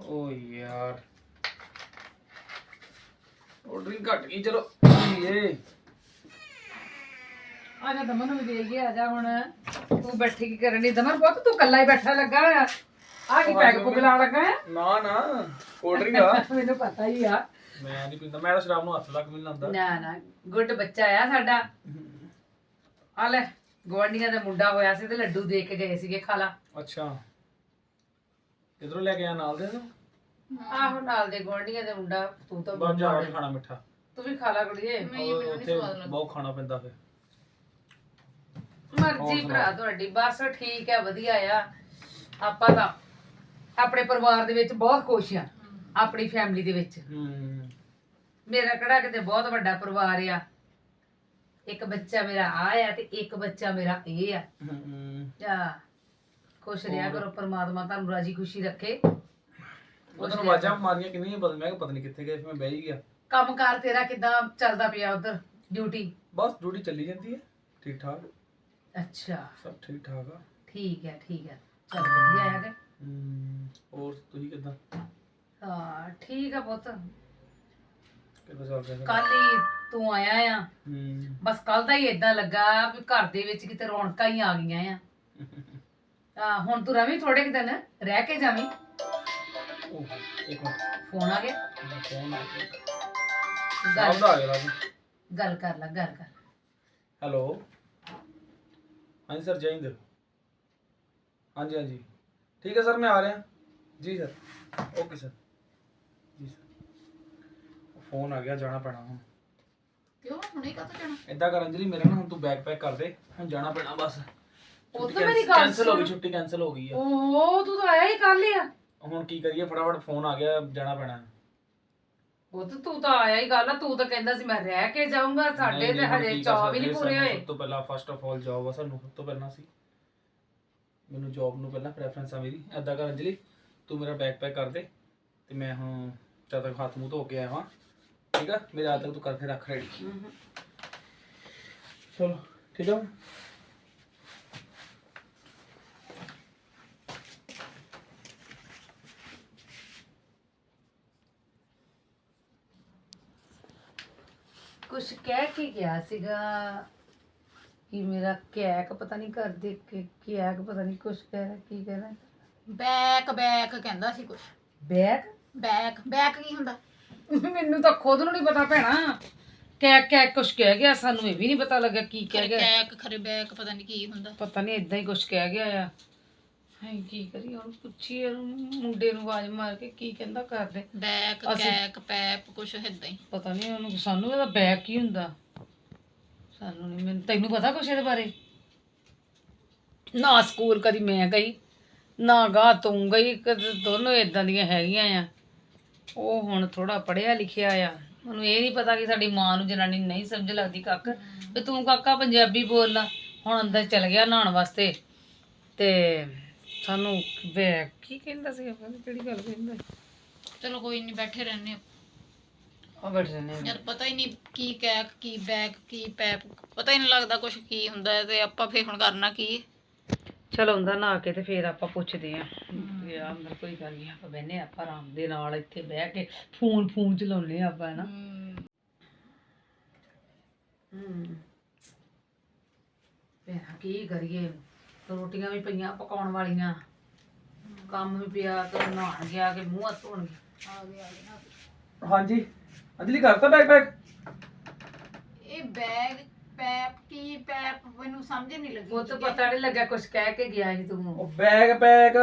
ਓ ਯਾਰ। ਆਰਡਰਿੰਗ ਘਟ ਗਈ ਚਲੋ। ਇਹ ਆ ਜਾ ਦਮਨ ਨੂੰ ਵੀ ਦੇ ਗਿਆ ਆ ਜਾ ਹੁਣ। ਤੂੰ ਬੈਠੀ ਕੀ ਕਰਨ ਦੀ ਦਮਨ ਪੁੱਤ ਤੂੰ ਕੱਲਾ ਹੀ ਬੈਠਾ ਲੱਗਾ ਆ। ਆ ਕੀ ਪੈਗ ਪੁਗ ਲਾਉਣ ਲੱਗਾ ਆ ਨਾ ਨਾ। ਆਰਡਰਿੰਗ ਆ। ਮੈਨੂੰ ਪਤਾ ਹੀ ਆ। ਮੈਂ ਨਹੀਂ ਪੀਂਦਾ ਮੈਂ ਤਾਂ ਸ਼ਰਾਬ ਨੂੰ ਹੱਥ ਤੱਕ ਵੀ ਨੀ ਲਾਉਂਦਾ ਨਾ ਨਾ। ਗੁੱਡ ਬੱਚਾ ਆ ਸਾਡਾ। ਆ ਲੈ ਗਵਾਂਡੀਆਂ ਦਾ ਮੁੰਡਾ ਹੋਇਆ ਸੀ ਤੇ ਲੱਡੂ ਦੇ ਕੇ ਗਏ ਸੀਗੇ ਖਾਲਾ ਅੱਛਾ। ਕਿਧਰੋਂ ਲੈ ਕੇ ਆ ਨਾਲ ਦੇ ਆਹੋ ਨਾਲ ਦੇ ਗਵਾਂਡੀਆਂ ਦੇ ਮੁੰਡਾ ਤੂੰ ਤਾਂ ਬਾਹਰ ਜਾ ਕੇ ਖਾਣਾ ਮਿੱਠਾ। ਤੂੰ ਵੀ ਖਾ ਲਾ ਕੁੜੀਏ। ਉੱਥੇ ਬਹੁਤ ਖਾਣਾ ਪੈਂਦਾ ਫਿਰ। ਮਰਜ਼ੀ ਭਰਾ ਤੁਹਾਡੀ ਬਸ ਠੀਕ ਹੈ ਵਧੀਆ ਆ। ਆਪਾਂ ਤਾਂ ਆਪਣੇ ਪਰਿਵਾਰ ਦੇ ਵਿੱਚ ਬਹੁਤ ਖੁਸ਼ ਆ ਆਪਣੀ ਫੈਮਿਲੀ ਦੇ ਵਿੱਚ। ਹੂੰ। ਮੇਰਾ ਕਿਹੜਾ ਕਿਤੇ ਬਹੁਤ ਵੱਡਾ ਪਰਿਵਾਰ ਆ। ਇੱਕ ਬੱਚਾ ਮੇਰਾ ਆ ਆ ਤੇ ਇੱਕ ਬੱਚਾ ਮੇਰਾ ਇਹ ਆ। ਹੂੰ। ਆ। ਖੁਸ਼ ਰਿਹਾ ਕਰੋ ਪਰਮਾਤਮਾ ਤੁਹਾਨੂੰ ਰਾਜੀ ਖੁਸ਼ੀ ਰੱਖੇ। ਤਾਂ ਆਵਾਜ਼ਾਂ ਮਾਰੀਆਂ ਕਿੰਨੀਆਂ ਪਤਾ ਮੈਂ ਕਿਹਾ ਪਤਾ ਨਹੀਂ ਕਿੱਥੇ ਗਏ ਫਿਰ ਮੈਂ ਬਹਿ ਹੀ ਗਿਆ। ਕੰਮਕਾਰ ਤੇਰਾ ਕਿਦਾਂ ਚੱਲਦਾ ਪਿਆ ਉਧਰ ਡਿਊਟੀ ਬਸ ਡਿਊਟੀ ਚੱਲੀ ਜਾਂਦੀ ਹੈ ਠੀਕ ਠਾਕ। ਅੱਛਾ। ਸਭ ਠੀਕ ਠਾਕ ਆ। ਠੀਕ ਹੈ ਠੀਕ ਹੈ। ਚੱਲ ਵਧੀਆ ਆ ਕੇ ਹੂੰ ਹੋਰ ਤੁਸੀਂ ਕਿੱਦਾਂ? ਹਾਂ ਠੀਕ ਆ ਪੁੱਤ। ਕਿੱਦਾਂ ਚੱਲ ਰਿਹਾ ਕੱਲ ਹੀ ਤੂੰ ਆਇਆ ਆ। ਹੂੰ। ਬਸ ਕੱਲ ਦਾ ਹੀ ਇਦਾਂ ਲੱਗਾ ਵੀ ਘਰ ਦੇ ਵਿੱਚ ਕਿਤੇ ਰੌਣਕਾਂ ਹੀ ਆ ਗਈਆਂ ਆ। ਹੁਣ ਤੂੰ ਰਵੀ ਥੋੜੇ ਕੁ ਦਿਨ ਰਹਿ ਕੇ ਜਾਵੀਂ। ਉਹ ਇੱਕ ਮਿੰਟ। ਫੋਨ ਆ ਗਿਆ? ਫੋਨ ਆ ਗਿਆ ਗੱਲ ਸਾਹਮਣੇ ਆ ਗਿਆ ਰਾਜੂ। ਗੱਲ ਕਰ ਲੈ ਗੱਲ ਕਰ। ਹੈਲੋ। ਹਾਂਜੀ ਸਰ ਹਾਂਜੀ ਹਾਂਜੀ। ਠੀਕ ਹੈ ਸਰ ਮੈਂ ਆ ਰਿਹਾ। ਜੀ ਸਰ। Okay sir. ਜੀ ਸਰ। ਫੋਨ ਆ ਗਿਆ ਜਾਣਾ ਪੈਣਾ ਹੁਣ। ਕਿਉਂ? ਹੁਣੇ ਕਾ ਜਾਣਾ? ਏਦਾਂ ਕਰ ਅੰਜਲੀ ਮੇਰੇ ਨਾਲ ਹੁਣ ਤੂੰ ਬੈਗ ਪੈਕ ਕਰ ਦੇ। ਹੁਣ ਜਾਣਾ ਪੈਣਾ ਬਸ। ਉਹ ਤਾਂ ਮੇਰੀ ਗੱਲ ਕੈਨਸਲ ਹੋ ਗਈ। ਛੁੱਟੀ ਕੈਨਸਲ ਹੋ ਗਈ ਆ। ਓਹ ਤੂੰ ਤਾਂ ਆਇਆ ਹੀ ਕੱਲ ਆ। ਹੁਣ ਕੀ ਕਰੀਏ ਫਟਾਫਟ ਫੋਨ ਆ ਗਿਆ ਜਾਣਾ ਪੈਣਾ। ਉਹ ਤਾਂ ਤੂੰ ਤਾਂ ਆਇਆ ਹੀ ਗੱਲ ਆ ਤੂੰ ਤਾਂ ਕਹਿੰਦਾ ਸੀ ਮੈਂ ਰਹਿ ਕੇ ਜਾਊਂਗਾ ਸਾਡੇ ਤੇ ਹਜੇ ਚਾਅ ਵੀ ਨਹੀਂ ਪੂਰੇ ਹੋਏ। ਸਭ ਤੋਂ ਪਹਿਲਾਂ ਫਸਟ ਆਫ ਆਲ ਜੌਬ ਆ ਸਾਨੂੰ ਸਭ ਤੋਂ ਪਹਿਲਾਂ ਸੀ। ਮੈਨੂੰ ਜੌਬ ਨੂੰ ਪਹਿਲਾਂ ਪ੍ਰੈਫਰੈਂਸ ਆ ਮੇਰੀ। ਐਦਾਂ ਕਰ ਅੰਜਲੀ ਤੂੰ ਮੇਰਾ ਬੈਗ ਪੈਕ ਕਰ ਦੇ ਤੇ ਮੈਂ ਹੁਣ ਜਦ ਤੱਕ ਹੱਥ ਮੂੰਹ ਧੋ ਕੇ ਆਇਆ ਹਾਂ ਠੀਕ ਆ? ਮੇਰੇ ਹੱਥ ਤੱਕ ਤੂੰ ਕਰਕੇ ਰੱਖ ਰੈਡੀ ਚਲੋ ਠੀਕ ਆ? ਕੁਛ ਕਹਿ ਕੇ ਗਿਆ ਸੀਗਾ ਕਿ ਮੇਰਾ ਕੈਕ ਪਤਾ ਨਹੀਂ ਕਰ ਦੇ ਕਿ ਕੈਕ ਪਤਾ ਨਹੀਂ ਕੁਛ ਕਹਿ ਰਿਹਾ ਕੀ ਕਹਿ ਰਿਹਾ। ਬੈਕ ਬੈਕ ਕਹਿੰਦਾ ਸੀ ਕੁਛ। ਬੈਗ ਬੈਕ ਬੈਕ ਕੀ ਹੁੰਦਾ? ਮੈਨੂੰ ਤਾਂ ਖੁਦ ਨੂੰ ਨਹੀਂ ਪਤਾ ਭੈਣਾ। ਕੈਕ ਕੈਕ ਕੁਛ ਕਹਿ ਗਿਆ ਸਾਨੂੰ ਇਹ ਵੀ ਨਹੀਂ ਪਤਾ ਲੱਗਿਆ ਕੀ ਕਹਿ ਗਿਆ। ਕੈਕ ਖਰੇ ਬੈਕ ਪਤਾ ਨਹੀਂ ਕੀ ਹੁੰਦਾ। ਪਤਾ ਨਹੀਂ ਇਦਾਂ ਹੀ ਕੁਛ ਕਹਿ ਗਿਆ ਆ। ਹਾਂ ਕੀ ਕਰੀ ਹੁਣ ਪੁੱਛੀ ਉਹਨੂੰ ਮੁੰਡੇ ਨੂੰ ਆਵਾਜ਼ ਮਾਰ ਕੇ ਕੀ ਕਹਿੰਦਾ ਕਰਦੇ। ਬੈਕ ਅਸੀਂ- ਕੈਕ ਪੈਪ ਕੁਛ ਏਦਾਂ ਹੀ। ਪਤਾ ਨਹੀਂ ਉਹਨੂੰ ਸਾਨੂੰ ਇਹਦਾ ਬੈਗ ਕੀ ਹੁੰਦਾ? ਸਾਨੂੰ ਨਹੀਂ ਮੈਨੂੰ ਤੈਨੂੰ ਪਤਾ ਕੁਛ ਇਹਦੇ ਬਾਰੇ? ਨਾ ਸਕੂਲ ਕਦੀ ਮੈਂ ਗਈ ਨਾ ਗਾ ਤੂੰ ਗਈ ਕਦੇ ਦੋਨੋਂ ਇਦਾਂ ਦੀਆਂ ਹੈਗੀਆਂ ਆ। ਉਹ ਹੁਣ ਥੋੜਾ ਪੜਿਆ ਲਿਖਿਆ ਆ। ਉਹਨੂੰ ਇਹ ਨਹੀਂ ਪਤਾ ਕਿ ਸਾਡੀ ਮਾਂ ਨੂੰ ਜਨਾਨੀ ਨਹੀਂ ਸਮਝ ਲੱਗਦੀ ਕੱਕ ਵੀ ਤੂੰ ਕਾਕਾ ਪੰਜਾਬੀ ਬੋਲਣਾ ਹੁਣ ਅੰਦਰ ਚਲ ਗਿਆ ਨਹਾਉਣ ਵਾਸਤੇ। ਤੇ ਸਾਨੂੰ ਬੈਗ ਕੀ ਕਹਿੰਦਾ ਸੀ ਆਪਾਂ ਨੂੰ ਕਿਹੜੀ ਗੱਲ ਕਹਿੰਦਾ ਚਲੋ ਕੋਈ ਨਹੀਂ ਬੈਠੇ ਰਹਿੰਦੇ ਆ। ਉਹ ਬੈਠ ਜਨੇ ਯਾਰ ਪਤਾ ਹੀ ਨਹੀਂ ਕੀ ਕੈਕ ਕੀ ਬੈਕ ਕੀ ਪੈਪ ਪਤਾ ਹੀ ਨਹੀਂ ਲੱਗਦਾ ਕੁਛ ਕੀ ਹੁੰਦਾ ਹੈ ਤੇ ਆਪਾਂ ਫੇਰ ਹੁਣ ਕਰਨਾ ਕੀ ਹੈ? ਚਲ ਆਉਂਦਾ ਨਹਾ ਕੇ ਤੇ ਫੇਰ ਆਪਾਂ ਪੁੱਛਦੇ ਆਂ ਤੇ ਆ ਅੰਦਰ ਕੋਈ ਗੱਲ ਨਹੀਂ ਆਪਾਂ ਬਹਿਨੇ ਆਪਾਂ ਆਰਾਮ ਦੇ ਨਾਲ ਇੱਥੇ ਬਹਿ ਕੇ ਫੋਨ ਫੋਨ ਚਲਾਉਨੇ ਆਂ ਆਪਾਂ ਨਾ। ਹਮ, ਹੂੰ ਤੇ ਕੀ ਕਰੀਏ? ਰੋਟੀਆਂ ਵੀ ਪਈਆਂ ਪਕਾਉਣ ਵਾਲੀਆਂ। ਕੰਮ ਵੀ ਪਿਆ ਤੇ ਨਹਾਣ ਗਿਆ ਕਿ ਮੂੰਹ ਹੱਥ ਧੋਣ ਗਿਆ। ਆ ਗਿਆ ਆ ਗਿਆ। ਹਾਂਜੀ। ਅੰਜਲੀ ਕਰਤਾ ਬੈਗ ਪੈਕ ਇਹ ਬੈਗ ਪੈਪ ਕੀ ਪੈਪ ਮੈਨੂੰ ਸਮਝ ਨਹੀਂ ਲੱਗੀ ਉਹ ਤਾਂ ਪਤਾ ਨਹੀਂ ਲੱਗਾ ਕੁਝ ਕਹਿ ਕੇ ਗਿਆ ਸੀ ਤੂੰ। ਉਹ ਬੈਗ ਪੈਕ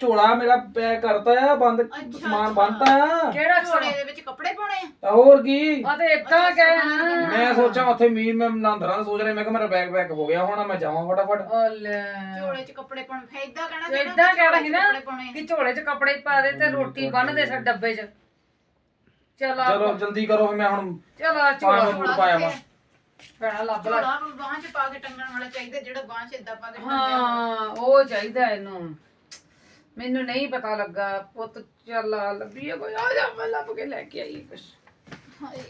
ਝੋਲਾ ਮੇਰਾ ਪੈਕ ਕਰਤਾ ਆ ਬੰਦ ਅੱਛਾ, ਸਮਾਨ ਅੱਛਾ। ਬੰਨਤਾ ਆ। ਕਿਹੜਾ ਝੋਲੇ ਦੇ ਵਿੱਚ ਕੱਪੜੇ ਪਾਉਣੇ ਆ? ਤਾਂ ਹੋਰ ਕੀ? ਆ ਤੇ ਇੱਕਾ ਕਹਿ ਮੈਂ ਸੋਚਾਂ ਉੱਥੇ ਮੀਰ ਮੈਂ ਨਾਂਦਰਾਂ ਸੋਚ ਰਿਹਾ ਮੈਂ ਕਿ ਮੇਰਾ ਬੈਗ ਪੈਕ ਹੋ ਗਿਆ ਹੋਣਾ ਮੈਂ ਜਾਵਾਂ ਫਟਾਫਟ। ਓਲੇ ਝੋਲੇ 'ਚ ਕੱਪੜੇ ਪਾਉਣੇ ਫੇਰ ਇਦਾਂ ਕਹਿਣਾ ਸੀ ਨਾ ਏਦਾਂ ਵੀ ਕਹਿਣਾ ਝੋਲੇ ਸੀ 'ਚ ਨਾ ਕੱਪੜੇ ਪਾਉਣੇ ਆ। ਕਿ ਝੋਲੇ 'ਚ ਕੱਪੜੇ ਪਾ ਦੇ ਤੇ ਰੋਟੀ ਬੰਨ ਦੇ ਸਾਡੇ ਡੱਬੇ 'ਚ। ਚਲ ਆ ਜਲਦੀ ਕਰੋ ਫਿਰ ਮੈਂ ਹੁਣ ਚਲ ਆ ਝੋਲਾ ਪਾਇਆ ਵਾ ਪੈਣਾ ਲੱਭ ਲੈ। ਝੋਲਾ ਨੂੰ ਬਾਹਾਂ 'ਚ ਪਾ ਕੇ ਟੰਗਣ ਵਾਲਾ ਚਾਹੀਦਾ ਜਿਹੜਾ ਬਾਹਾਂ 'ਚ ਇਦਾਂ ਪਾ ਕੇ ਟੰਗਿਆ ਹਾਂ ਉਹ ਚਾਹੀਦਾ ਇਹਨੂੰ। ਮੈਨੂੰ ਨਹੀਂ ਪਤਾ ਲੱਗਾ ਪੁੱਤ ਚੱਲ ਆ ਲੱਭੀਏ ਕੋਈ। ਆ ਜਾ ਮੈਂ ਲੱਭ ਕੇ ਲੈ ਕੇ ਆਈ ਕੁਛ। ਹਾਏ।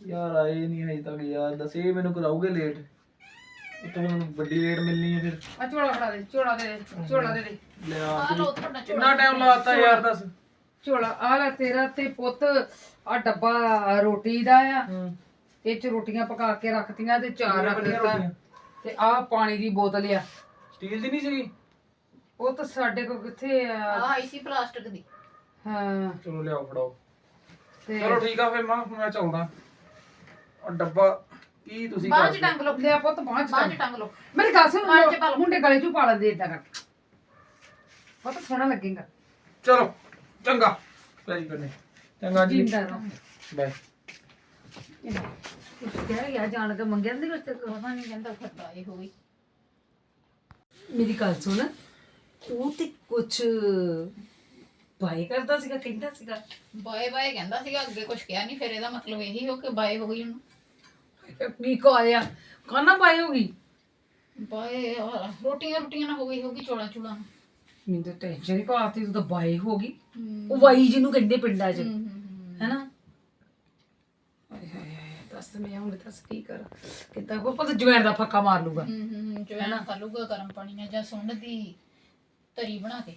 ਯਾਰ ਆਏ ਨਹੀਂ ਹਜੇ ਤੱਕ ਯਾਰ ਦੱਸੇ ਮੈਨੂੰ ਕਰਾਉਗੇ ਲੇਟ ਉਹ ਤਾਂ ਹੁਣ ਵੱਡੀ ਰੇਟ ਮਿਲਣੀ ਹੈ ਫਿਰ। ਆ ਝੋਲਾ ਫੜਾ ਦੇ ਝੋਲਾ ਦੇ ਦੇ ਝੋਲਾ ਦੇ ਦੇ। ਲਿਆ ਆ ਲੋ ਤੁਹਾਡਾ ਕਿੰਨਾ ਟਾਈਮ ਲਾਤਾ ਯਾਰ ਦੱਸ। ਝੋਲਾ ਆ ਲੈ ਤੇਰਾ ਤੇ ਪੁੱਤ ਆ ਡੱਬਾ ਰੋਟੀ ਦਾ ਆ। ਹੂੰ। ਇਹ ਚ ਰੋਟੀਆਂ ਪਕਾ ਕੇ ਰੱਖਤੀਆਂ ਤੇ ਚਾਰ ਰੱਖ ਕਿੰਨੀਆਂ ਦਿੱਤਾ। ਰੋਟੀਆਂ? ਤੇ ਆ ਪਾਣੀ ਦੀ ਬੋਤਲ ਆ। ਸਟੀਲ ਦੀ ਨਹੀਂ ਸੀਗੀ? ਉਹ ਤਾਂ ਸਾਡੇ ਕੋਲ ਕਿੱਥੇ ਆ? ਆ ਆਈ ਸੀ ਪਲਾਸਟਿਕ ਦੀ। ਹਾਂ। ਚਲੋ ਲਿਆਓ ਫੜਾਓ। ਤੇ ਚਲੋ ਠੀਕ ਆ ਫਿਰ ਮਾਂ ਮੈਂ ਚੱਲਦਾ। ਆ ਡੱਬਾ ਕੀ ਤੁਸੀਂ ਬਾਅਦ ਚ ਕਰਦੇ? ਟੰਗ ਲੋ ਲਿਆ ਪੁੱਤ ਬਾਂਹ ਚ ਟੰਗ। ਟੰਗ ਲੋ ਮੇਰੀ ਗੱਲ ਸੁਣ ਬਾਂਹ ਚ ਪਾ ਲਓ। ਮੁੰਡੇ ਗਲੇ ਚੋਂ ਪਾ ਲੈਂਦੇ ਇਦਾਂ ਕਰਕੇ। ਬਹੁਤ ਸੋਹਣਾ ਲੱਗੇਗਾ। ਚਲੋ ਚੰਗਾ। ਵੈਰੀ ਗੁੱਡ ਚੰਗਾ ਜੀ। ਜਿੰਦਾ ਰਹੋ। ਬਾਏ ਕੁਛ ਕਹਿ ਗਿਆ ਜਾਣ ਕੇ ਮੰਗਿਆ ਨਹੀਂ ਕੁਛ ਤੇ ਪਤਾ ਨਹੀਂ ਕਹਿੰਦਾ ਫਿਰ ਬਾਈ ਹੋ ਗਈ। ਮੇਰੀ ਗੱਲ ਸੁਣ ਉਹ ਤੇ ਕੁਛ ਬਾਈ ਕਰਦਾ ਸੀਗਾ ਕਹਿੰਦਾ ਸੀਗਾ। ਬਾਏ ਬਾਏ ਕਹਿੰਦਾ ਸੀਗਾ ਅੱਗੇ ਕੁਝ ਕਿਹਾ ਨਹੀਂ ਫਿਰ ਇਹਦਾ ਮਤਲਬ ਇਹੀ ਹੋ ਕਿ ਬਾਏ ਹੋ ਗਈ ਉਹਨੂੰ। ਕੀ ਕੋ ਆਇਆ। ਕਾਨਾ ਬਾਈ ਹੋ ਗਈ ਬਾਏ ਆਹ, ਰੋਟੀਆਂ ਰੋਟੀਆਂ ਨਾ ਹੋ ਗਈ ਹੋਗੀ ਚੋਲਾ ਚੂਲਾ ਮੈਨੂੰ ਤਾਂ ਟੈਨਸ਼ਨ ਹੀ ਪਾਤੀ ਤੂੰ ਤਾਂ ਬਾਈ ਹੋ। ਗਈ ਉਹ ਵਾਈ ਜਿਹਨੂੰ ਕਹਿੰਦੇ ਪਿੰਡਾਂ 'ਚ। ਹੈਨਾ? ਆਏ ਹਾਏ ਹਾਏ ਦੱਸ ਮੈਂ ਹੁਣ ਦੱਸ ਕੀ ਕਰ? ਕਿਤਾ ਕੋ ਪਤਾ ਜਵੈਣ ਦਾ ਫੱਕਾ ਮਾਰ ਲੂਗਾ। ਜੋ ਹੈ ਨਾ ਖਾਲੂਗਾ ਗਰਮ ਪਾਣੀ ਨਾਲ ਜਾਂ ਸੁੰਡ ਦੀ ਤਰੀ ਬਣਾ ਕੇ।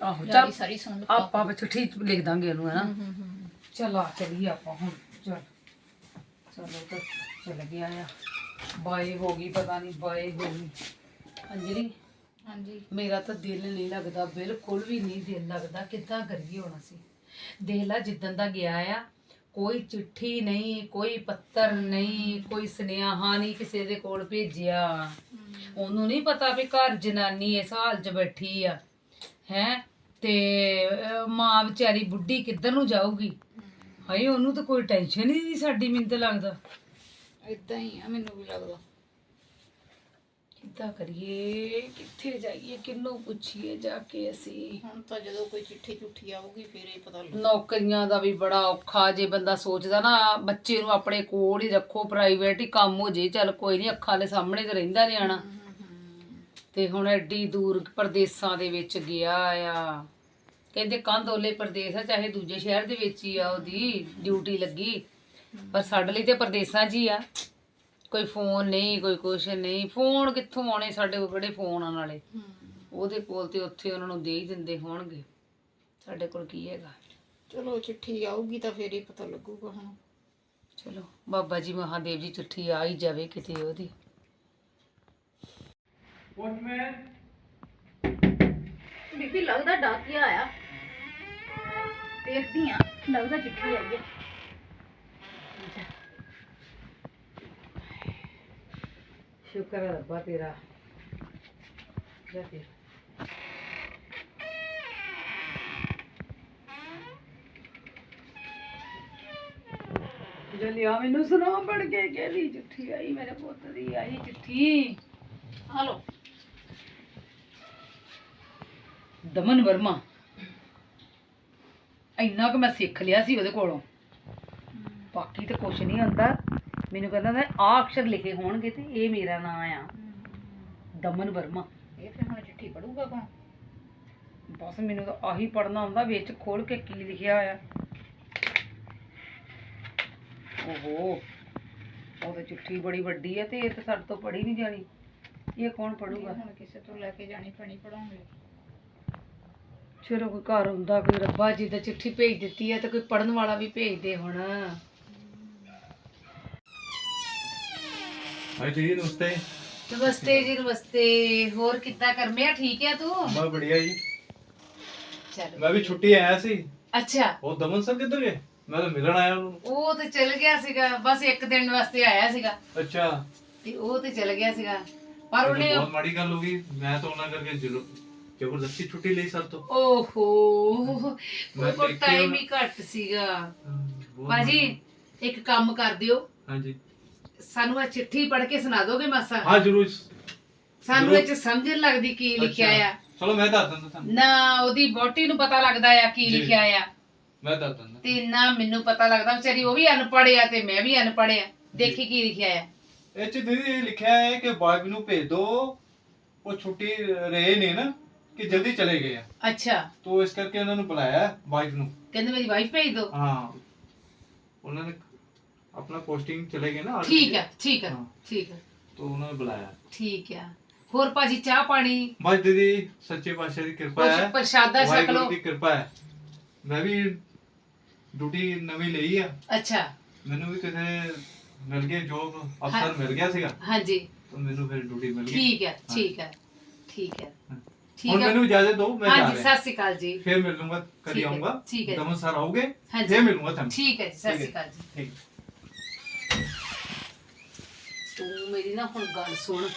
ਆਹੋ ਜਾਂ ਚੱਲ ਦੀ ਸਾਰੀ ਸੁੰਡ ਪਾ ਆਪਾਂ ਵਿੱਚ ਠੀਕ ਲਿਖ ਦਾਂਗੇ ਇਹਨੂੰ ਹੈਨਾ? ਹੂੰ, ਹੂੰ, ਹੂੰ। ਚਲ ਆ ਚਲੀਏ ਆਪਾਂ ਹੁਣ ਚਲ। ਚਲੋ ਤਾਂ ਚਲ ਗਿਆ ਆ। ਬਾਈ ਹੋ ਗਈ ਪਤਾ ਨਹੀਂ ਬਾਈ ਹੋ ਗਈ। ਅੰਜਲੀ ਹਾਂਜੀ। ਮੇਰਾ ਤਾਂ ਦਿਲ ਨਹੀਂ ਲੱਗਦਾ ਬਿਲਕੁਲ ਵੀ ਨਹੀਂ ਦਿਲ ਲੱਗਦਾ ਕਿੱਦਾਂ ਕਰੀਏ ਹੁਣ ਅਸੀਂ। ਦੇਖ ਲਾ ਜਿੱਦਣ ਦਾ ਗਿਆ ਆ ਕੋਈ ਚਿੱਠੀ ਨਹੀਂ ਕੋਈ ਪੱਤਰ ਨਹੀਂ ਕੋਈ ਸੁਨੇਹਾ ਨਹੀਂ ਕਿਸੇ ਦੇ ਕੋਲ ਭੇਜਿਆ। ਉਹਨੂੰ ਨਹੀਂ ਪਤਾ ਵੀ ਘਰ ਜਨਾਨੀ ਇਸ ਹਾਲ 'ਚ ਬੈਠੀ ਆ। ਹੈ? ਤੇ ਮਾਂ ਵਿਚਾਰੀ ਬੁੱਢੀ ਕਿੱਧਰ ਨੂੰ ਜਾਊਗੀ? ਹਾਏ ਉਹਨੂੰ ਤਾਂ ਕੋਈ ਟੈਨਸ਼ਨ ਹੀ ਨਹੀਂ ਸਾਡੀ ਮੈਨੂੰ ਤਾਂ ਲੱਗਦਾ। ਇਦਾਂ ਹੀ ਆ ਮੈਨੂੰ ਵੀ ਲੱਗਦਾ। ਕਿੱਦਾਂ ਕਰੀਏ ਕਿੱਥੇ ਜਾਈਏ ਕਿੰਨੂੰ ਪੁੱਛੀਏ ਜਾ ਕੇ ਅਸੀਂ? ਹੁਣ ਤਾਂ ਜਦੋਂ ਕੋਈ ਚਿੱਠੀ ਚੁੱਠੀ ਆਊਗੀ ਫਿਰ ਇਹ ਪਤਾ ਲੱਗੂ। ਨੌਕਰੀਆਂ ਦਾ ਵੀ ਬੜਾ ਔਖਾ ਜੇ ਬੰਦਾ ਸੋਚਦਾ ਨਾ ਬੱਚੇ ਨੂੰ ਆਪਣੇ ਕੋਲ ਹੀ ਰੱਖੋ ਪ੍ਰਾਈਵੇਟ ਹੀ ਕੰਮ ਹੋ ਜੇ ਚੱਲ ਕੋਈ ਨਹੀਂ ਅੱਖਾਂ ਦੇ ਸਾਹਮਣੇ ਤੇ ਰਹਿੰਦਾ ਨਿਆਣਾ। ਤੇ ਹੁਣ ਐਡੀ ਦੂਰ ਪ੍ਰਦੇਸਾਂ ਦੇ ਵਿੱਚ ਗਿਆ ਆ। ਕਹਿੰਦੇ ਕੰਧੋਲੇ ਪ੍ਰਦੇਸ ਆ ਚਾਹੇ ਦੂਜੇ ਸ਼ਹਿਰ ਦੇ ਵਿੱਚ ਹੀ ਆ ਉਹਦੀ ਡਿਊਟੀ ਲੱਗੀ। ਪਰ ਸਾਡੇ ਲਈ ਤੇ ਪ੍ਰਦੇਸਾਂ 'ਚ ਹੀ ਆ। ਕੋਈ ਫੋਨ ਨਹੀਂ ਕੋਈ ਕੁਛ ਨਹੀਂ। ਫੋਨ ਕਿੱਥੋਂ ਆਉਣੇ ਸਾਡੇ ਕੋਲ ਕਿਹੜੇ ਫੋਨ ਆਉਣ ਵਾਲੇ। ਉਹਦੇ ਕੋਲ ਤੇ ਉੱਥੇ ਉਹਨਾਂ ਨੂੰ ਦੇ ਹੀ ਦਿੰਦੇ ਹੋਣਗੇ। ਸਾਡੇ ਕੋਲ ਕੀ ਹੈਗਾ? ਚਲੋ ਚਿੱਠੀ ਆਊਗੀ ਤਾਂ ਫਿਰ ਹੀ ਪਤਾ ਲੱਗੂਗਾ ਹੁਣ। ਚਲੋ ਬਾਬਾ ਜੀ ਮਹਾਦੇਵ ਜੀ ਚਿੱਠੀ ਆ ਹੀ ਜਾਵੇ ਕਿਤੇ ਉਹਦੀ। ਬੀਬੀ ਲੱਗਦਾ ਡਾਕੀਆ ਆਇਆ। ਦੇਖਦੀ ਆ ਲੱਗਦਾ ਚਿੱਠੀ ਆਈ ਹੈ ਸ਼ੁਕਰ ਹੈ ਰੱਬਾ ਤੇਰਾ। ਜਾ ਫਿਰ। ਜਲਿਆ ਮੈਨੂੰ ਸੁਣਾ ਪੜ ਕੇ ਕਿਹਦੀ ਚਿੱਠੀ ਆਈ ਮੇਰੇ ਪੁੱਤ ਦੀ ਆਈ ਚਿੱਠੀ। ਹਲੋ ਦਮਨ ਵਰਮਾ। ਇੰਨਾ ਕੁ ਮੈਂ ਸਿੱਖ ਲਿਆ ਸੀ ਉਹਦੇ ਕੋਲੋਂ। ਬਾਕੀ ਤੇ ਕੁਝ ਨਹੀਂ ਹੁੰਦਾ। ਮੈਨੂੰ ਕਹਿੰਦਾ ਨੇ ਆ ਅਕਸ਼ਰ ਲਿਖੇ ਹੋਣਗੇ ਤੇ ਇਹ ਮੇਰਾ ਨਾਮ ਆ। ਦਮਨ ਵਰਮਾ। ਇਹ ਫਿਰ ਹੁਣ ਚਿੱਠੀ ਪੜੂਗਾ ਕੌਣ? ਬਸ ਮੈਨੂੰ ਤਾਂ ਆਹੀ ਪੜਨਾ ਆਉਂਦਾ ਵਿੱਚ ਖੋਲ ਕੇ ਕੀ ਲਿਖਿਆ ਹੋਇਆ। ਓਹੋ ਉਹ ਤਾਂ ਚਿੱਠੀ ਬੜੀ ਵੱਡੀ ਹੈ ਤੇ ਇਹ ਤਾਂ ਸਾਡੇ ਤੋਂ ਪੜੀ ਨਹੀਂ ਜਾਣੀ। ਇਹ ਕੌਣ ਪੜੂਗਾ ਹੁਣ ਕਿਸੇ ਤੋਂ ਲੈ ਕੇ ਜਾਣੀ ਪੈਣੀ ਪੜਾਉਂਗੇ ਫਿਰ ਕੋਈ ਘਰ ਹੁੰਦਾ ਕੋਈ ਰੱਬਾ ਜੀ ਦਾ ਚਿੱਠੀ ਭੇਜ ਦਿੱਤੀ ਹੈ ਤੇ ਕੋਈ ਪੜਨ ਵਾਲਾ ਵੀ ਭੇਜ ਦੇ ਹੁਣ। ਹਾਂ ਜੀ ਨਮਸਤੇ। ਨਮਸਤੇ ਜੀ ਨਮਸਤੇ। ਹੋਰ ਕਿੱਦਾਂ ਕਰਮਿਆ ਠੀਕ ਹੈ ਤੂੰ? ਬਸ ਬੜੀਆ ਜੀ। ਚਲੋ। ਮੈਂ ਵੀ ਛੁੱਟੀ ਆਇਆ ਸੀ। ਅੱਛਾ। ਉਹ ਦਮਨ ਸਰ ਕਿੱਧਰ ਗਏ? ਮੈਂ ਤਾਂ ਮਿਲਣ ਆਇਆ ਉਹਨੂੰ। ਉਹ ਤੇ ਚਲ ਗਿਆ ਸੀਗਾ ਬਸ ਇੱਕ ਦਿਨ ਵਾਸਤੇ ਆਇਆ ਸੀਗਾ। ਅੱਛਾ। ਤੇ ਉਹ ਤੇ ਚਲ ਗਿਆ ਸੀਗਾ। ਪਰ ਉਹਨੇ ਬਹੁਤ ਮਾੜੀ ਗੱਲ ਹੋ ਗਈ। ਮੈਂ ਤਾਂ ਉਹਨਾਂ ਕਰਕੇ ਜ਼ਰੂਰ ਜ਼ਬਰਦਸਤੀ ਛੁੱਟੀ ਲਈ ਸਭ ਤੋਂ। ਓਹੋ। ਮੈਂ ਟਾਈਮ ਹੀ ਘੱਟ ਸੀਗਾ। ਬਹੁਤ ਇੱਕ ਕੰਮ ਕਰ ਦਿਓ। ਹਾਂਜੀ। ਸਾਨੂੰ ਆ ਚਿੱਠੀ ਪੜ੍ਹ ਕੇ ਸੁਣਾ ਦੋਗੇ ਮਾਸਾ? ਹਾਂ ਜ਼ਰੂਰ। ਸਾਨੂੰ ਇਹ ਸਮਝ ਲੱਗਦੀ ਕੀ ਲਿਖਿਆ ਆ। ਚਲੋ ਮੈਂ ਦੱਸ ਦਿੰਦਾ ਨਾ ਉਹਦੀ ਬੋਟੀ ਨੂੰ ਪਤਾ ਲੱਗਦਾ ਆ ਕੀ ਲਿਖਿਆ ਆ। ਮੈਂ ਦੱਸ ਦਿੰਦਾ। ਤੇ ਨਾ ਮੈਨੂੰ ਪਤਾ ਲੱਗਦਾ। ਵਿਚਾਰੀ ਉਹ ਵੀ ਅਨਪੜ੍ਹ ਆ ਤੇ ਮੈਂ ਵੀ ਅਨਪੜ੍ਹ ਆ। ਦੇਖੀ ਕੀ ਲਿਖਿਆ ਆ। ਇਹ ਚ ਦੀਦੀ ਲਿਖਿਆ ਹੈ ਕਿ ਬਾਬ ਨੂੰ ਭੇਜ ਦੋ। ਉਹ ਛੁੱਟੀ ਰਹੇ ਨੇ ਨਾ। ਕਿ ਜਲਦੀ ਚਲੇ ਗਏ ਆ। ਅੱਛਾ। ਤੋ ਇਸ ਕਰਕੇ ਉਹਨਾਂ ਨੂੰ ਬੁਲਾਇਆ ਵਾਈਫ ਨੂੰ। ਕਹਿੰਦੇ ਮੇਰੀ ਵਾਈਫ ਭੇਜ ਦਿਓ ਹਾਂ। ਉਹਨਾਂ ਨੇ ਆਪਣਾ ਪੋਸਟਿੰਗ ਚਲੇ ਗਏ ਨਾ ਠੀਕ ਹੈ ਠੀਕ ਹੈ ਹਾਂ। ਠੀਕ ਹੈ। ਤਾਂ ਉਹਨਾਂ ਨੇ ਬੁਲਾਇਆ। ਠੀਕ ਆ ਹੋਰ ਭਾਜੀ ਚਾਹ ਪਾਣੀ? ਬਸ ਦੀਦੀ ਸੱਚੇ ਪਾਤਸ਼ਾਹ ਦੀ ਕਿਰਪਾ ਹੈ। ਪ੍ਰਸ਼ਾਦਾ ਛਕ ਵਾਹਿਗੁਰੂ ਲਓ। ਦੀ ਕਿਰਪਾ ਹੈ। ਮੈਂ ਵੀ ਡਿਊਟੀ ਨਵੀਂ ਲਈ ਆ। ਅੱਛਾ। ਮੈਨੂੰ ਵੀ ਕਿਤੇ ਮਿਲ ਗਿਆ ਜੋਬ ਹਾਂ। ਅਫਸਰ ਮਿਲ ਗਿਆ ਸੀਗਾ। ਹਾਂਜੀ। ਤਾਂ ਮੈਨੂੰ ਫਿਰ ਡਿਊਟੀ ਮਿਲ ਗਈ। ਠੀਕ ਹੈ ਠੀਕ ਹੈ ਠੀਕ ਹੈ। ਠੀਕ ਹੁਣ ਹੈ। ਮੈਨੂੰ ਇਜਾਜ਼ਤ ਦਿਓ ਮੈਂ ਜਾ ਹਾਂਜੀ ਰਿਹਾ। ਸਤਿ ਸ਼੍ਰੀ ਅਕਾਲ ਜੀ। ਫਿਰ ਮਿਲ ਲੂੰਗਾ ਕਦੀ ਠੀਕ ਹੈ, ਆਉਂਗਾ। ਠੀਕ ਹੈ। ਦਮਨ ਸਰ ਆਉਗੇ ਹਾਂਜੀ। ਫਿਰ ਮਿਲੂੰਗਾ ਤੁਹਾਨੂੰ। ਠੀਕ ਹੈ ਜੀ, ਸਤਿ ਸ਼੍ਰੀ। ਅਕਾਲ ਜੀ। ਠੀਕ। ਤੂੰ ਮੇਰੀ ਨਾ ਹੁਣ ਗੱਲ ਸੁਣ।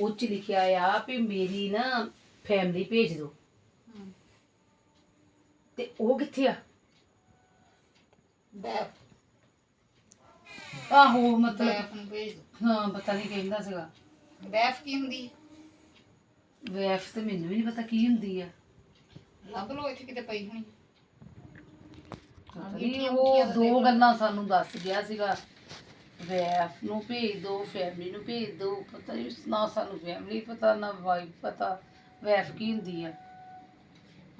ਉਹ ਚ ਲਿਖਿਆ ਆ ਵੀ ਮੇਰੀ ਨਾ ਫੈਮਿਲੀ ਭੇਜ ਦਿਓ। ਤੇ ਉਹ ਕਿੱਥੇ ਆ? ਬੈਫ ਆਹੋ ਮਤਲਬ ਨੂੰ ਭੇਜ ਹਾਂ ਪਤਾ ਨਹੀਂ ਕਹਿੰਦਾ ਸੀਗਾ। ਬੈਫ ਕੀ ਹੁੰਦੀ? ਹੈ? ਵੈਫ ਤੇ ਮੈਨੂੰ ਵੀ ਨਹੀਂ ਪਤਾ ਕੀ ਹੁੰਦੀ ਆ। ਲੱਭ ਲਓ ਇੱਥੇ ਕਿਤੇ ਪਈ ਹੋਣੀ। ਪਤਾ ਹਾਂ, ਨਹੀਂ ਉਹ ਦੋ। ਗੱਲਾਂ ਸਾਨੂੰ ਦੱਸ ਗਿਆ ਸੀਗਾ। ਵੈਫ ਨੂੰ ਭੇਜ ਦੋ ਫੈਮਿਲੀ ਨੂੰ ਭੇਜ ਦੋ ਪਤਾ ਨਹੀਂ ਨਾ ਸਾਨੂੰ ਫੈਮਿਲੀ ਪਤਾ ਨਾ ਵਾਈਫ ਪਤਾ। ਵੈਫ ਕੀ ਹੁੰਦੀ ਆ?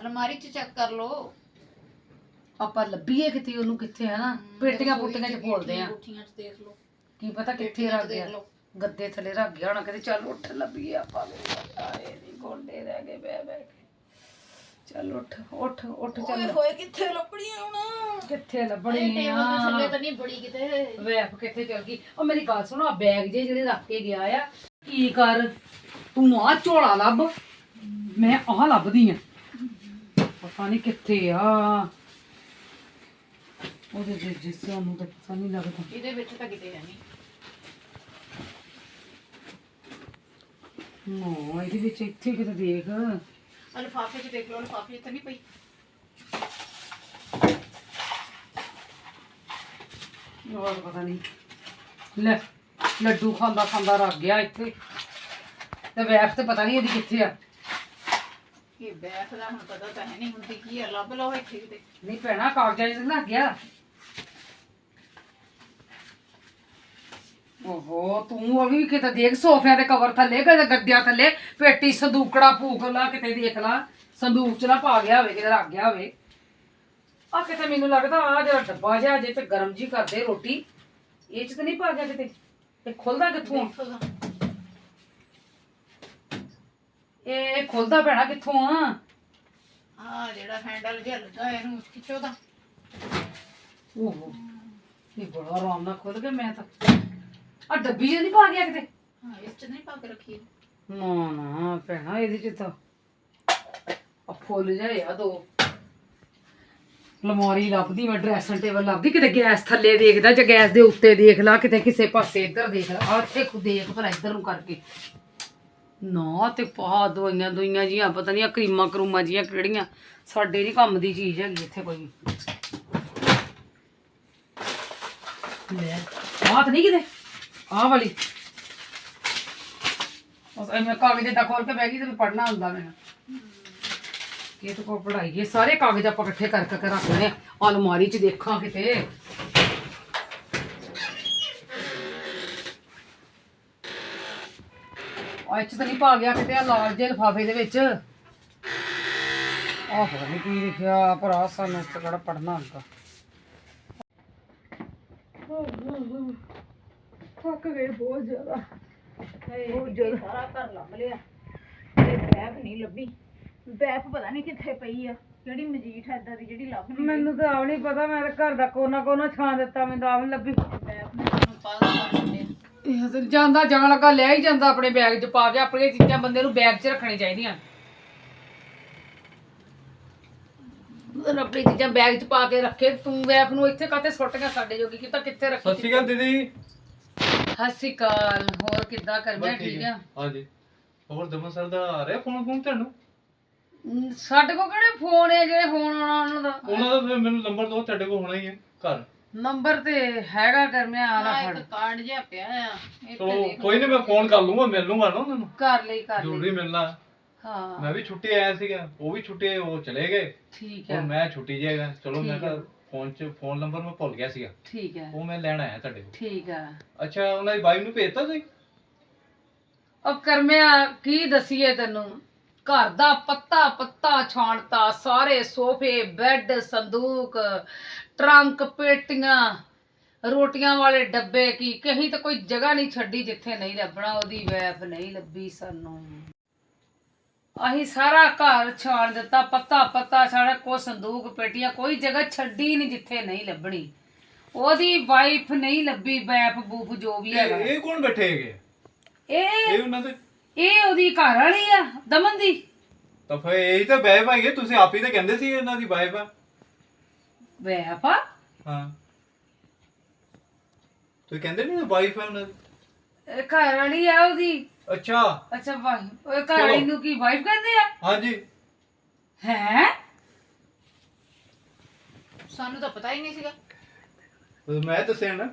ਅਲਮਾਰੀ 'ਚ ਚੈੱਕ ਕਰ ਲਓ। ਆਪਾਂ ਲੱਭੀਏ ਕਿਤੇ ਉਹਨੂੰ ਕਿੱਥੇ ਹਨਾ? ਪੇਟੀਆਂ ਪੁੱਟੀਆਂ ਚ ਫੋਲਦੇ ਆ। 'ਚ ਦੇਖ ਲਓ। ਕੀ ਪਤਾ ਕਿੱਥੇ ਰੱਖ ਗਿਆ। ਗੱਦੇ ਥੱਲੇ ਰੱਖ ਗਿਆ ਹੋਣਾ ਕਹਿੰਦੇ ਚੱਲ ਉੱਠ ਲੱਭੀਏ ਆਪਾਂ ਵੀ। ਆਏ ਨਹੀਂ ਗੋਡੇ ਰਹਿ ਗਏ ਬੈ ਬੈ ਕੇ। ਚੱਲ ਉੱਠ ਉੱਠ ਉੱਠ ਚੱਲ। ਹੋਏ ਕਿੱਥੇ ਲੱਭਣੀ ਹੁਣ? ਕਿੱਥੇ ਲੱਭਣੀ ਥੱਲੇ ਆ ਤਾਂ ਨਹੀਂ ਬੜੀ ਕਿਤੇ। ਵੈਪ ਕਿੱਥੇ ਚਲ ਗਈ। ਉਹ ਮੇਰੀ ਗੱਲ ਸੁਣੋ ਆ ਬੈਗ ਜੇ ਜਿਹੜੇ ਰੱਖ ਕੇ ਗਿਆ ਆ ਕੀ ਕਰ? ਤੂੰ ਆ ਝੋਲਾ ਲੱਭ। ਮੈਂ ਆਹ ਲੱਭਦੀ ਆ। ਪਤਾ ਨਹੀਂ ਕਿੱਥੇ ਆ। ਉਹਦੇ ਜਿਸ ਨੂੰ ਤਾਂ ਪਤਾ ਨਹੀਂ ਲੱਗਦਾ। ਇਹਦੇ ਵਿੱਚ ਤਾਂ ਕਿਤੇ ਹੈ ਨਹੀਂ ਨਾ ਇਹਦੇ ਵਿੱਚ ਇੱਥੇ ਕਿਤੇ ਦੇਖ। ਲਿਫਾਫੇ 'ਚ ਦੇਖ ਲਓ ਲਿਫਾਫੇ ਤਾਂ ਨਹੀਂ ਪਈ। ਹੋਰ ਪਤਾ ਨਹੀਂ ਲੈ ਲੱਡੂ ਖਾਂਦਾ ਖਾਂਦਾ ਰੱਖ ਗਿਆ ਇੱਥੇ। ਤੇ ਵੈਫ ਤੇ ਪਤਾ ਨਹੀਂ ਇਹਦੀ ਕਿੱਥੇ ਆ। ਇਹ ਦਾ ਹੁਣ ਪਤਾ ਤਾਂ ਹੈ ਨਹੀਂ ਹੁੰਦੀ ਕੀ ਹੈ ਲੱਭ ਲਓ ਇੱਥੇ ਕਿਤੇ। ਨਹੀਂ ਭੈਣਾ ਕਾਗਜ਼ਾਂ 'ਚ ਲੱਗ ਗਿਆ। ਓਹੋ ਤੂੰ ਉਹ ਵੀ ਕਿਤੇ ਦੇਖ ਸੋਫਿਆਂ ਦੇ ਕਵਰ ਥੱਲੇ ਕਿਤੇ ਗੱਦਿਆਂ ਥੱਲੇ ਪੇਟੀ ਸੰਦੂਕੜਾ ਭੂਕ ਲਾ ਕਿਤੇ ਦੇਖ ਲਾ। ਸੰਦੂਕ 'ਚ ਨਾ ਪਾ ਗਿਆ ਹੋਵੇ ਕਿਤੇ ਰੱਖ ਗਿਆ ਹੋਵੇ। ਆ ਕਿਤੇ ਮੈਨੂੰ ਲੱਗਦਾ ਆ ਜਿਹੜਾ ਡੱਬਾ ਜਿਹਾ ਜੇ ਤੇ ਗਰਮ ਜੀ ਕਰਦੇ ਰੋਟੀ ਇਹ 'ਚ ਤਾਂ ਨਹੀਂ ਪਾ ਗਿਆ ਕਿਤੇ? ਇਹ ਖੁੱਲਦਾ ਕਿੱਥੋਂ ਤਾਂ। ਇਹ ਖੁੱਲਦਾ ਭੈਣਾ ਕਿੱਥੋਂ ਆ? ਆ ਜਿਹੜਾ ਹੈਂਡਲ ਜਿਹਾ ਲੱਗਾ ਇਹਨੂੰ ਖਿੱਚੋ ਤਾਂ। ਓਹੋ ਇਹ ਬੜਾ ਆਰਾਮ ਨਾਲ ਖੁੱਲ ਗਿਆ ਮੈਂ ਤਾਂ ਆ ਡੱਬੀ ਜਿਹੀ ਨਹੀਂ ਪਾ ਗਿਆ ਕਿਤੇ? ਹਾਂ ਇਸ 'ਚ ਨਹੀਂ ਪਾ ਕੇ ਰੱਖੀ। ਨਾ ਨਾ ਭੈਣਾ ਇਹਦੇ ਚ ਤਾਂ ਆ ਫੁੱਲ ਜਾਏ ਆ ਦੋ। ਲਮਾਰੀ ਲੱਭਦੀ ਮੈਂ ਡਰੈਸਿੰਗ ਟੇਬਲ ਲੱਭਦੀ। ਕਿਤੇ ਗੈਸ ਥੱਲੇ ਦੇਖਦਾ ਜਾਂ ਗੈਸ ਦੇ ਉੱਤੇ ਦੇਖ ਲਾ ਕਿਤੇ ਕਿਸੇ ਪਾਸੇ ਇੱਧਰ ਦੇਖ ਲਾ। ਆ ਇੱਥੇ ਖੁਦ ਦੇਖ ਭਲਾ ਇੱਧਰ ਨੂੰ ਕਰਕੇ। ਨਾ ਤੇ ਪਾ ਦਵਾਈਆਂ ਦੁਈਆਂ ਜੀਆਂ ਪਤਾ ਨਹੀਂ ਆ ਕਰੀਮਾਂ ਕਰੂਮਾਂ ਜੀਆਂ ਕਿਹੜੀਆਂ। ਸਾਡੇ ਨਹੀਂ ਕੰਮ ਦੀ ਚੀਜ਼ ਹੈਗੀ ਇੱਥੇ ਕੋਈ। ਲੈ ਨਹੀਂ ਕਿਤੇ? ਆਹ ਵਾਲੀ। ਉਸ ਐਵੇਂ ਕਾਗਜ਼ ਏਦਾਂ ਖੋਲ ਕੇ ਬਹਿ ਗਈ ਤੇ ਪੜਨਾ ਹੁੰਦਾ ਮੈਨੂੰ ਇਹ ਤਾਂ ਕੋ ਪੜਾਈ ਸਾਰੇ ਕਾਗਜ਼ ਆਪਾਂ ਇਕੱਠੇ ਕਰ ਰੱਖਨੇ ਆ। ਅਲਮਾਰੀ 'ਚ ਦੇਖਾਂ ਕਿਤੇ। ਆ ਚ ਤਾਂ ਨਹੀਂ ਪਾ ਗਿਆ ਕਿਤੇ ਆ ਲਾਲ ਜਿਹੇ ਲਿਫਾਫੇ ਦੇ ਵਿੱਚ। ਆਹ ਪਤਾ ਨਹੀਂ ਕੀ ਲਿਖਿਆ, ਭਰਾ ਸਾਨੂੰ ਕਿਹੜਾ ਪੜਨਾ ਹੁੰਦਾ। ਥੱਕ ਗਏ ਬਹੁਤ ਜ਼ਿਆਦਾ। ਬਹੁਤ ਜ਼ਿਆਦਾ। ਸਾਰਾ ਘਰ ਲੱਭ ਲਿਆ। ਤੇ ਬੈਫ ਨਹੀਂ ਲੱਭੀ। ਬੈਫ ਪਤਾ ਨਹੀਂ ਕਿੱਥੇ ਪਈ ਆ। ਜਿਹੜੀ ਮਜੀਠ ਹੈ ਏਦਾਂ ਦੀ ਜਿਹੜੀ ਲੱਭ ਨਹੀਂ ਮੈਨੂੰ ਤਾਂ ਆਪ ਨਹੀਂ ਪਤਾ ਮੈਂ ਤਾਂ ਘਰ ਦਾ ਕੋਨਾ ਕੋਨਾ ਛਾਂ ਦਿੱਤਾ ਮੈਨੂੰ ਤਾਂ ਆਪ ਨੀ ਲੱਭੀ। ਨੇ। ਇਹ ਤਾਂ ਜਾਂਦਾ ਜਾਣ ਲੱਗਾ ਲੈ ਹੀ ਜਾਂਦਾ ਆਪਣੇ ਬੈਗ 'ਚ ਪਾ ਕੇ ਆਪਣੀਆਂ ਚੀਜ਼ਾਂ ਬੰਦੇ ਨੂੰ ਬੈਗ 'ਚ ਰੱਖਣੀ ਚਾਹੀਦੀਆਂ। ਉਹ ਆਪਣੀ ਚੀਜ਼ਾਂ ਬੈਗ 'ਚ ਪਾ ਕੇ ਰੱਖੇ ਤੂੰ ਵੈਪ ਨੂੰ ਇੱਥੇ ਕਾਤੇ ਸੁੱਟ ਗਿਆ ਸਾਡੇ ਜੋਗੀ? ਕਿ ਤਾਂ ਕਿੱਥੇ ਰੱਖੀ ਸਤਿ ਸ਼੍ਰੀ ਅਕਾਲ ਦੀਦੀ। ਸਤਿ ਸ਼੍ਰੀ ਅਕਾਲ ਹੋਰ ਕਿੱਦਾਂ ਕਰਮਿਆ ਬਸ ਠੀਕ। ਆ? ਹਾਂਜੀ। ਹੋਰ ਦਮਨ ਸਰ ਦਾ ਆ ਰਿਹਾ ਫੋਨ ਫੋਨ ਤੁਹਾਨੂੰ? ਸਾਡੇ ਕੋਲ ਕਿਹੜੇ ਫੋਨ ਹੈ ਜਿਹੜੇ ਫੋਨ ਆਉਣਾ ਉਹਨਾਂ ਦਾ? ਉਹਨਾਂ ਦਾ ਫਿਰ ਮੈਨੂੰ ਨੰਬਰ ਦਿਓ ਤੁਹਾਡੇ ਕੋਲ ਹੋਣਾ ਹੀ ਹੈ ਘਰ। ਨੰਬਰ ਤੇ ਹੈਗਾ ਕਰਮਿਆ ਆਲਾ ਆ ਫੜ ਇੱਕ ਕਾਰਡ ਜਿਹਾ ਪਿਆ ਆ। ਇਹ ਤੇ ਚਲੋ ਦੇਖ ਕੋਈ ਨਹੀਂ ਮੈਂ ਫੋਨ ਕਰ ਲੂੰਗਾ ਮਿਲ ਲੂੰਗਾ ਨਾ ਉਹਨਾਂ ਨੂੰ। ਕਰ ਲਈ ਕਰ ਲਈ। ਜ਼ਰੂਰੀ ਮਿਲਣਾ। ਹਾਂ। ਮੈਂ ਵੀ ਛੁੱਟੀ ਆਇਆ ਸੀਗਾ ਉਹ ਵੀ ਛੁੱਟੀ ਉਹ ਚਲੇ ਗਏ। ਠੀਕ ਹੁਣ ਹੈ ਮੈਂ ਛੁੱਟੀ ਜਾਏਗਾ ਚਲੋ ਮੈਂ ਠੀਕ ਹੈ। ਕਿਹਾ ਫੋਨ 'ਚ ਫੋਨ ਨੰਬਰ ਮੈਂ ਭੁੱਲ ਗਿਆ ਸੀਗਾ। ਠੀਕ ਹੈ। ਉਹ ਮੈਂ ਲੈਣ ਆਇਆ ਤੁਹਾਡੇ ਕੋਲ। ਠੀਕ ਹੈ ਅੱਛਾ ਉਹਨਾਂ ਦੀ ਵਾਈਫ ਨੂੰ ਭੇਜਤਾ ਸੀ ਉਹ ਕਰਮਿਆ ਕੀ ਦਸੀਏ ਤੈਨੂੰ? ਘਰ ਦਾ ਪੱਤਾ ਪੱਤਾ ਛਾਣਤਾ ਸਾਰੇ ਸੋਫੇ ਬੈੱਡ ਸੰਦੂਕ ਟਰੰਕ ਪੇਟੀਆਂ ਰੋਟੀਆਂ ਵਾਲੇ ਡੱਬੇ ਕੀ ਕਹੀਂ ਤਾਂ ਕੋਈ ਜਗ੍ਹਾ ਨਹੀਂ ਛੱਡੀ ਜਿੱਥੇ ਨਹੀਂ ਲੱਭਣਾ ਉਹਦੀ ਵੈਫ ਨਹੀਂ ਲੱਭੀ ਸਾਨੂੰ। ਅਸੀਂ ਸਾਰਾ ਘਰ ਛਾਣ ਦਿੱਤਾ ਪੱਤਾ ਪੱਤਾ ਸਾਰਾ ਕੋ ਸੰਦੂਕ ਪੇਟੀਆਂ ਕੋਈ ਜਗ੍ਹਾ ਛੱਡੀ ਨਹੀਂ ਜਿੱਥੇ ਨਹੀਂ ਲੱਭਣੀ। ਉਹਦੀ ਵਾਈਫ ਨਹੀਂ ਲੱਭੀ ਵੈਫ ਬੂਫ ਜੋ ਵੀ ਹੈਗਾ। ਇਹ ਇਹ ਕੌਣ ਬੈਠੇ ਹੈਗੇ? ਇਹ ਇਹ ਉਹਨਾਂ ਦੇ? ਇਹ ਉਹਦੀ ਘਰ ਵਾਲੀ ਆ ਦਮਨ ਦੀ। ਤਾਂ ਫਿਰ ਇਹ ਤਾਂ ਬਹਿ ਭਾਈਏ ਤੁਸੀਂ ਆਪ ਹੀ ਤਾਂ ਕਹਿੰਦੇ ਸੀ ਇਹਨਾਂ ਦੀ ਵਾਈਫ ਆ। ਵੈਫ ਆ? ਹਾਂ। ਤੁਸੀਂ ਕਹਿੰਦੇ ਨਹੀਂ ਵਾਈਫ ਹੈ ਉਹਨਾਂ ਦੀ? ਇਹ ਘਰ ਵਾਲੀ ਆ ਉਹਦੀ। ਅੱਛਾ। ਅੱਛਾ ਵਾਈਫ ਉਹ ਘਰ ਵਾਲੀ ਨੂੰ ਕੀ ਵਾਈਫ ਕਹਿੰਦੇ ਆ? ਹਾਂਜੀ। ਹੈ? ਸਾਨੂੰ ਤਾਂ ਪਤਾ ਹੀ ਨਹੀਂ ਸੀਗਾ। ਮੈਂ ਦੱਸਿਆ ਨਾ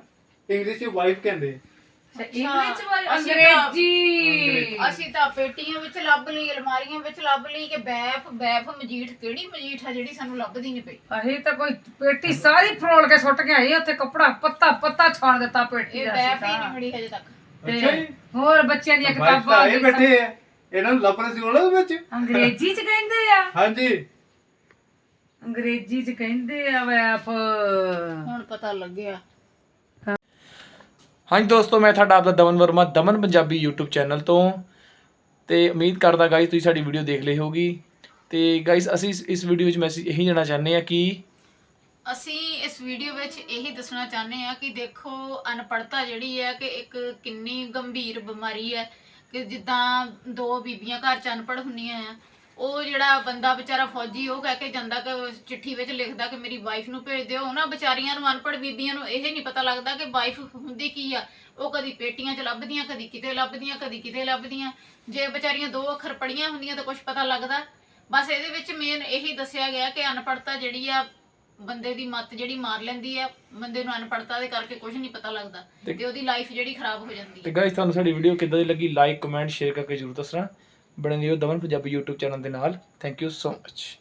ਇੰਗਲਿਸ਼ ਵਿੱਚ ਵਾਈਫ ਕਹਿੰਦੇ ਇੰਗਲਿਸ਼ ਵਾਲੀ ਅਸੀਂ ਤਾਂ- ਅੰਗਰੇਜ਼ੀ। ਅਸੀਂ ਤਾਂ ਪੇਟੀਆਂ ਵਿੱਚ ਲੱਭ ਲਈ ਅਲਮਾਰੀਆਂ ਵਿੱਚ ਲੱਭ ਲਈ ਕਿ ਬੈਫ ਬੈਫ ਮਜੀਠ ਕਿਹੜੀ ਮਜੀਠ ਆ ਜਿਹੜੀ ਸਾਨੂੰ ਲੱਭਦੀ ਨਹੀਂ ਪਈ? ਅਸੀਂ ਤਾਂ ਕੋਈ ਪੇਟੀ ਸਾਰੀ ਫਰੋਲ ਕੇ ਸੁੱਟ ਕੇ ਆਈ ਉੱਥੇ ਕੱਪੜਾ ਪੱਤਾ ਪੱਤਾ ਛਾਣ ਦਿੱਤਾ ਪੇਟੀ ਇਹ ਦਾ ਬੈਫ ਹੀ ਨਹੀਂ। ਮਿਲੀ ਹਜੇ ਤੱਕ। ਅੱਛਾ ਜੀ। ਹੋਰ ਬੱਚਿਆਂ ਦੀਆਂ ਕਿਤਾਬਾਂ ਇਹ ਬੈਠੇ ਆ। ਇਹਨਾਂ ਨੂੰ ਲੱਭ ਰਹੇ ਸੀ ਉਹਨਾਂ ਦੇ ਵਿੱਚ? ਅੰਗਰੇਜ਼ੀ ਚ ਕਹਿੰਦੇ ਆ। ਹਾਂਜੀ। ਅੰਗਰੇਜ਼ੀ ਚ ਕਹਿੰਦੇ ਆ ਵੈਫ ਹੁਣ ਪਤਾ ਲੱਗਿਆ। ਹਾਂਜੀ ਦੋਸਤੋ ਮੈਂ ਤੁਹਾਡਾ ਆਪਦਾ ਦਮਨ ਵਰਮਾ ਦਮਨ ਪੰਜਾਬੀ YouTube ਚੈਨਲ ਤੋਂ। ਤੇ ਉਮੀਦ ਕਰਦਾ ਗਾਇਸ ਤੁਸੀਂ ਸਾਡੀ ਵੀਡੀਓ ਦੇਖ ਲਈ ਹੋਗੀ ਤੇ ਗਾਇਸ ਅਸੀਂ ਇਸ- ਇਸ ਵੀਡੀਓ ਵਿੱਚ ਮੈਸੇਜ ਇਹੀ ਦੇਣਾ ਚਾਹੁੰਦੇ ਆ ਕਿ ਅਸੀਂ ਇਸ ਵੀਡੀਓ ਵਿੱਚ ਇਹੀ ਦੱਸਣਾ ਚਾਹੁੰਦੇ ਹਾਂ ਕਿ ਦੇਖੋ ਅਨਪੜਤਾ ਜਿਹੜੀ ਹੈ ਕਿ ਇੱਕ ਕਿੰਨੀ ਗੰਭੀਰ ਬਿਮਾਰੀ ਹੈ ਕਿ ਜਿੱਦਾਂ ਦੋ ਬੀਬੀਆਂ ਘਰ ਚ ਅਨਪੜ੍ਹ ਹੁੰਦੀਆਂ ਆ, ਉਹ ਜਿਹੜਾ ਬੰਦਾ ਵਿਚਾਰਾ ਫੌਜੀ, ਉਹ ਕਹਿ ਕੇ ਜਾਂਦਾ ਕਿ ਚਿੱਠੀ ਵਿੱਚ ਲਿਖਦਾ ਕਿ ਮੇਰੀ ਵਾਈਫ ਨੂੰ ਭੇਜ ਦਿਓ। ਉਹਨਾਂ ਵਿਚਾਰੀਆਂ ਨੂੰ, ਅਨਪੜ੍ਹ ਬੀਬੀਆਂ ਨੂੰ ਇਹ ਨਹੀਂ ਪਤਾ ਲੱਗਦਾ ਕਿ ਵਾਈਫ ਹੁੰਦੀ ਕੀ ਆ। ਉਹ ਕਦੀ ਪੇਟੀਆਂ 'ਚ ਲੱਭਦੀਆਂ, ਕਦੀ ਕਿਤੇ ਲੱਭਦੀਆਂ, ਕਦੀ ਕਿਤੇ ਲੱਭਦੀਆਂ। ਜੇ ਵਿਚਾਰੀਆਂ ਦੋ ਅੱਖਰ ਪੜੀਆਂ ਹੁੰਦੀਆਂ ਤਾਂ ਕੁਝ ਪਤਾ ਲੱਗਦਾ। ਬਸ ਇਹਦੇ ਵਿੱਚ ਮੇਨ ਇਹੀ ਦੱਸਿਆ ਗਿਆ ਕਿ ਅਨਪੜ੍ਹਤਾ ਜਿਹੜੀ ਆ ਬੰਦੇ ਦੀ ਮੱਤ ਜਿਹੜੀ ਮਾਰ ਲੈਂਦੀ ਆ ਬੰਦੇ ਨੂੰ ਅਨਪੜ੍ਹਤਾ ਦੇ ਕਰਕੇ ਕੁਝ ਨਹੀਂ ਪਤਾ ਲੱਗਦਾ ਤੇ- ਤੇ ਉਹਦੀ ਲਾਈਫ ਜਿਹੜੀ ਖਰਾਬ ਹੋ ਜਾਂਦੀ ਤੇ ਹੈ ਗਾਇਸ ਤੁਹਾਨੂੰ ਸਾਡੀ ਵੀਡੀਓ ਕਿੱਦਾਂ ਦੀ ਲੱਗੀ? ਲਾਈਕ ਕਮੈਂਟ ਸ਼ੇਅਰ ਕਰਕੇ ਜਰੂਰ ਦੱਸਣਾ। ਬਣੇ ਰਹੋ ਦਮਨ ਪੰਜਾਬੀ YouTube ਚੈਨਲ ਦੇ ਨਾਲ। Thank you so much